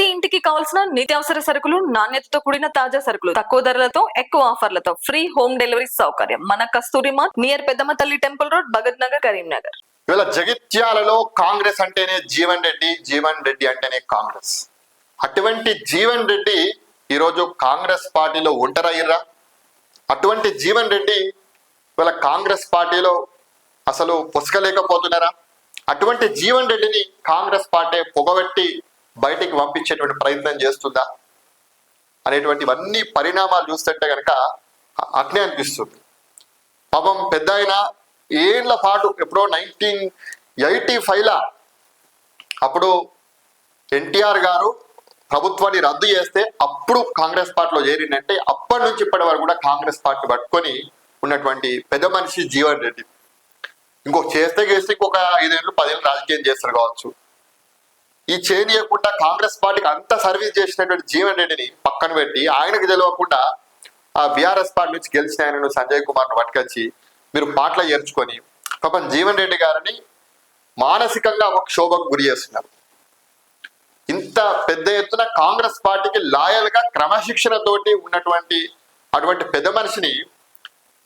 ప్రతి ఇంటికి కావాల్సిన నిత్యావసర సరుకులు నాణ్యతతో కూడిన తాజా సరుకులు. తక్కువ ధరలతో ఎక్కువ ఆఫర్లతో. ఫ్రీ హోమ్ డెలివరీ సౌకర్యం. మన కస్తూరి mart near Peddamma Thalli temple road Bhagat Nagar Karimnagar. ఇవాళ జగిత్యాలలో కాంగ్రెస్ అంటేనే జీవన్ రెడ్డి జీవన్ రెడ్డి అంటేనే కాంగ్రెస్. అటువంటి జీవన్ రెడ్డి ఈరోజు కాంగ్రెస్ పార్టీలో ఒంటరయ్యరా అటువంటి జీవన్ రెడ్డి ఇవాళ కాంగ్రెస్ పార్టీలో అసలు పుసకలేకపోతున్నారా? అటువంటి జీవన్ రెడ్డిని కాంగ్రెస్ పార్టీ పొగబెట్టి బయటికి పంపించేటువంటి ప్రయత్నం చేస్తుందా అనేటువంటివన్నీ పరిణామాలు చూస్తుంటే కనుక అట్నే అనిపిస్తుంది. పాపం పెద్ద ఆయన ఏళ్ళ పాటు ఎప్పుడో నైన్టీన్ ఎయిటీ ఫైవ్లా అప్పుడు ఎన్టీఆర్ గారు ప్రభుత్వాన్ని రద్దు చేస్తే అప్పుడు కాంగ్రెస్ పార్టీలో చేరిందంటే అప్పటి నుంచి ఇప్పటి వరకు కూడా కాంగ్రెస్ పార్టీ పట్టుకొని ఉన్నటువంటి పెద్ద మనిషి జీవన్ రెడ్డి. ఇంకొక చేస్తే చేస్తే ఇంకొక ఐదేళ్ళు పదేళ్ళు రాజకీయం చేస్తారు కావచ్చు. ఈ చేయనీయకుండా కాంగ్రెస్ పార్టీకి అంత సర్వీస్ చేసినటువంటి జీవన్ రెడ్డిని పక్కన పెట్టి ఆయనకు తెలియకుండా ఆ బీఆర్ఎస్ పార్టీ నుంచి గెలిచిన ఆయన సంజయ్ కుమార్ను పట్టుకొచ్చి మీరు పాటలు ఏర్చుకొని పాపం జీవన్ రెడ్డి గారిని మానసికంగా ఒక క్షోభకు గురి చేస్తున్నారు. ఇంత పెద్ద ఎత్తున కాంగ్రెస్ పార్టీకి లాయల్గా క్రమశిక్షణతోటి ఉన్నటువంటి అటువంటి పెద్ద మనిషిని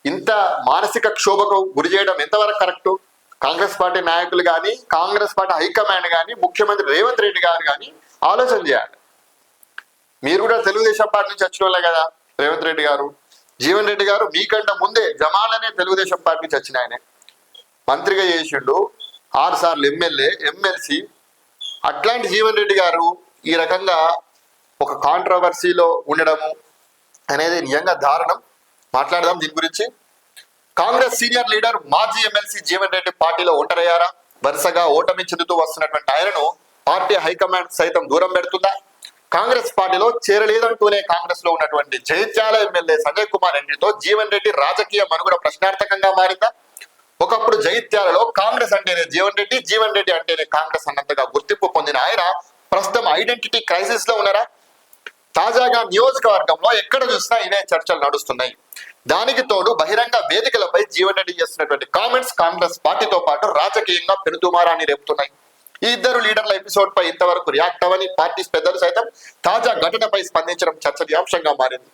ఇంత మానసిక క్షోభకు గురి చేయడం ఎంతవరకు కరెక్ట్? కాంగ్రెస్ పార్టీ నాయకులు కానీ కాంగ్రెస్ పార్టీ హైకమాండ్ కానీ ముఖ్యమంత్రి రేవంత్ రెడ్డి గారు కానీ ఆలోచన చేయాలి. మీరు కూడా తెలుగుదేశం పార్టీ నుంచి వచ్చిన వాళ్ళే కదా రేవంత్ రెడ్డి గారు. జీవన్ రెడ్డి గారు మీకంటే ముందే జమాలనే తెలుగుదేశం పార్టీ నుంచి వచ్చిన ఆయనే. మంత్రిగా చేసిండు ఆరు సార్లు ఎమ్మెల్యే ఎమ్మెల్సీ. అట్లాంటి జీవన్ రెడ్డి గారు ఈ రకంగా ఒక కాంట్రవర్సీలో ఉండడము అనేది నిజంగా దారుణం. మాట్లాడదాం దీని గురించి. కాంగ్రెస్ సీనియర్ లీడర్ మాజీ ఎమ్మెల్సీ జీవన్ రెడ్డి పార్టీలో ఒంటరయ్యారా? వరుసగా ఓటమి చెందుతూ వస్తున్నటువంటి ఆయనను పార్టీ హైకమాండ్ సైతం దూరం పెడుతుందా? కాంగ్రెస్ పార్టీలో చేరలేదంటూనే కాంగ్రెస్లో ఉన్నటువంటి జైత్యాల ఎమ్మెల్యే సంజయ్ కుమార్ రెడ్డితో జీవన్ రెడ్డి రాజకీయ మనుగడ ప్రశ్నార్థకంగా మారిందా? ఒకప్పుడు జైత్యాలలో కాంగ్రెస్ అంటేనే జీవన్ రెడ్డి జీవన్ రెడ్డి అంటేనే కాంగ్రెస్ అన్నంతగా గుర్తింపు పొందిన ఆయన ప్రస్తుతం ఐడెంటిటీ క్రైసిస్లో ఉన్నారా? తాజాగా నియోజకవర్గంలో ఎక్కడ చూసినా ఇవే చర్చలు నడుస్తున్నాయి. దానికి తోడు బహిరంగ వేదికలపై జీవన్ రెడ్డి చేస్తున్నటువంటి కామెంట్స్ కాంగ్రెస్ పార్టీతో పాటు రాజకీయంగా పెనుతుమారాన్ని రేపుతున్నాయి. ఈ ఇద్దరు లీడర్ల ఎపిసోడ్ పై ఇంతవరకు రియాక్ట్ అవ్వని పార్టీ పెద్దలు సైతం తాజా ఘటనపై స్పందించడం చర్చనీయాంశంగా మారింది.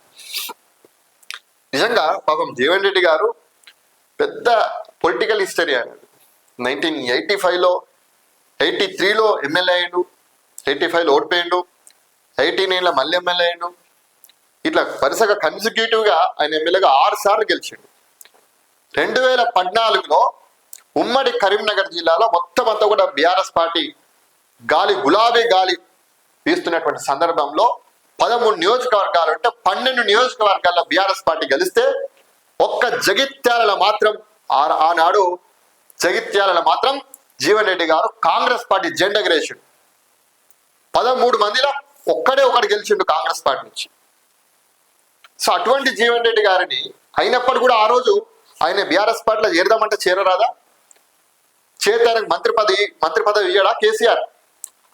నిజంగా పాపం జీవన్ రెడ్డి గారు పెద్ద పొలిటికల్ హిస్టరీ ఆయన. నైన్టీన్ ఎయిటీ ఫైవ్లో ఎయిటీ త్రీలో ఎమ్మెల్యే అయ్యిండు ఎయిటీ ఫైవ్లో ఓడిపోయిండు ఎయిటీ నైన్లో మళ్ళీ ఎమ్మెల్యే అయ్యిండు ఇట్లా వరుసగా కన్సిక్యూటివ్గా ఆయన ఎమ్మెల్యేగా ఆరు సార్లు గెలిచిండు. రెండు వేల పద్నాలుగులో ఉమ్మడి కరీంనగర్ జిల్లాలో మొత్తం అంతా కూడా బీఆర్ఎస్ పార్టీ గాలి గులాబీ గాలి వీస్తున్నటువంటి సందర్భంలో పదమూడు నియోజకవర్గాలు అంటే పన్నెండు నియోజకవర్గాల్లో బీఆర్ఎస్ పార్టీ గెలిస్తే ఒక్క జగిత్యాలలో మాత్రం ఆ- ఆనాడు జగిత్యాలలో మాత్రం జీవన్ రెడ్డి గారు కాంగ్రెస్ పార్టీ జెండా గ్రేషన్ పదమూడు మందిలో ఒక్కడే ఒకటి గెలిచిండు కాంగ్రెస్ పార్టీ నుంచి. సో అటువంటి జీవన్ రెడ్డి గారిని అయినప్పటికీ కూడా ఆ రోజు ఆయన బీఆర్ఎస్ పార్టీలో చేరదామంటే చేరరాదా? చేతానికి మంత్రి పదవి మంత్రి పదవి ఇయ్యడా కేసీఆర్?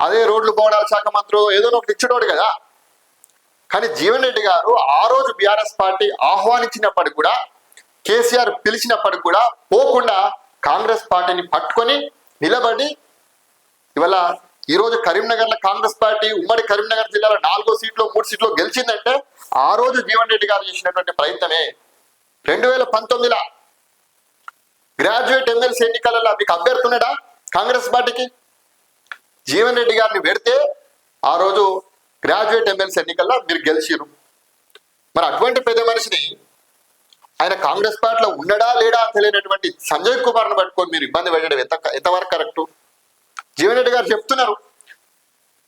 అదే రోడ్లు భవనాల శాఖ మంత్రి ఏదో ఒకటి ఇచ్చేటోడు కదా. కానీ జీవన్ రెడ్డి గారు ఆ రోజు బీఆర్ఎస్ పార్టీ ఆహ్వానించినప్పటికి కూడా కేసీఆర్ పిలిచినప్పటికి కూడా పోకుండా కాంగ్రెస్ పార్టీని పట్టుకొని నిలబడి ఇవాళ ఈరోజు కరీంనగర్లో కాంగ్రెస్ పార్టీ ఉమ్మడి కరీంనగర్ జిల్లాలో నాలుగో సీట్లో మూడు సీట్లో గెలిచిందంటే ఆ రోజు జీవన్ రెడ్డి గారు చేసినటువంటి ప్రయత్నమే రెండు వేల పంతొమ్మిదిలో గ్రాడ్యుయేట్ ఎమ్మెల్సీ ఎన్నికలలో మీకు అభ్యర్థున్నాడా? కాంగ్రెస్ పార్టీకి? జీవన్ రెడ్డి గారిని పెడితే ఆ రోజు గ్రాడ్యుయేట్ ఎమ్మెల్సీ ఎన్నికల్లో మీరు గెలిచిరు మరి అటువంటి పెద్ద మనిషిని ఆయన కాంగ్రెస్ పార్టీలో ఉండడా లేడా తెలియనటువంటి సంజయ్ కుమార్ను పట్టుకొని మీరు ఇబ్బంది పెట్టడం ఎంత ఎంతవరకు కరెక్ట్ జీవన్ రెడ్డి గారు చెప్తున్నారు.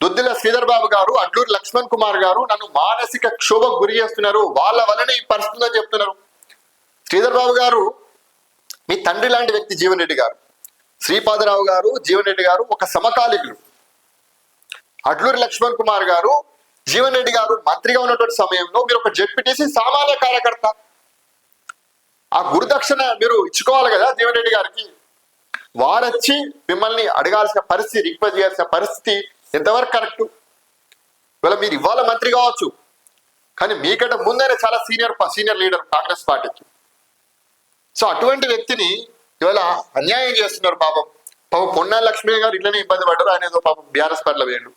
దుద్దిల శ్రీధర్ బాబు గారు అడ్లూరి లక్ష్మణ్ కుమార్ గారు నన్ను మానసిక క్షోభకు గురి చేస్తున్నారు. వాళ్ళ వల్లనే ఈ పరిస్థితి అని చెప్తున్నారు. శ్రీధర్ బాబు గారు మీ తండ్రి లాంటి వ్యక్తి జీవన్ రెడ్డి గారు. శ్రీపాదరావు గారు జీవన్ రెడ్డి గారు ఒక సమకాలికులు. అడ్లూరి లక్ష్మణ్ కుమార్ గారు జీవన్ రెడ్డి గారు మంత్రిగా ఉన్నటువంటి సమయంలో మీరు ఒక జడ్పీటీసీ సామాన్య కార్యకర్త. ఆ గురుదక్షిణ మీరు ఇచ్చుకోవాలి కదా జీవన్ రెడ్డి గారికి. వారొచ్చి మిమ్మల్ని అడగాల్సిన పరిస్థితి రిక్వెస్ట్ చేయాల్సిన పరిస్థితి ఎంతవరకు కరెక్ట్? ఇవాళ మీరు ఇవాళ మంత్రి కావచ్చు కానీ మీకంటే ముందరే చాలా సీనియర్ సీనియర్ లీడర్ కాంగ్రెస్ పార్టీకి. సో అటువంటి వ్యక్తిని ఇవాళ అన్యాయం చేస్తున్నారు పాపం. పాపం పొన్నా లక్ష్మి గారు ఇట్లనే ఇబ్బంది పడ్డారు ఆయన ఏదో పాపం బీఆర్ఎస్ పార్టీలో వేయండు.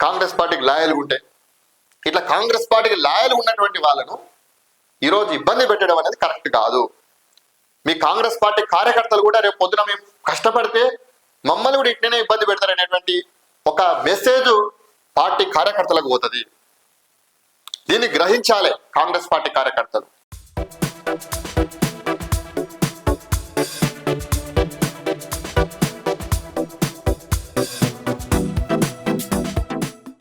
కాంగ్రెస్ పార్టీకి లాయలు ఉంటే ఇట్లా కాంగ్రెస్ పార్టీకి లాయలు ఉన్నటువంటి వాళ్ళను ఈరోజు ఇబ్బంది పెట్టడం అనేది కరెక్ట్ కాదు. మీ కాంగ్రెస్ పార్టీ కార్యకర్తలు కూడా రేపు పొద్దున మేము కష్టపడితే మమ్మల్ని కూడా ఇట్లనే ఇబ్బంది పెడతారు పార్టీ కార్యకర్తలకు పోతుంది. దీన్ని గ్రహించాలి కాంగ్రెస్ పార్టీ కార్యకర్తలు.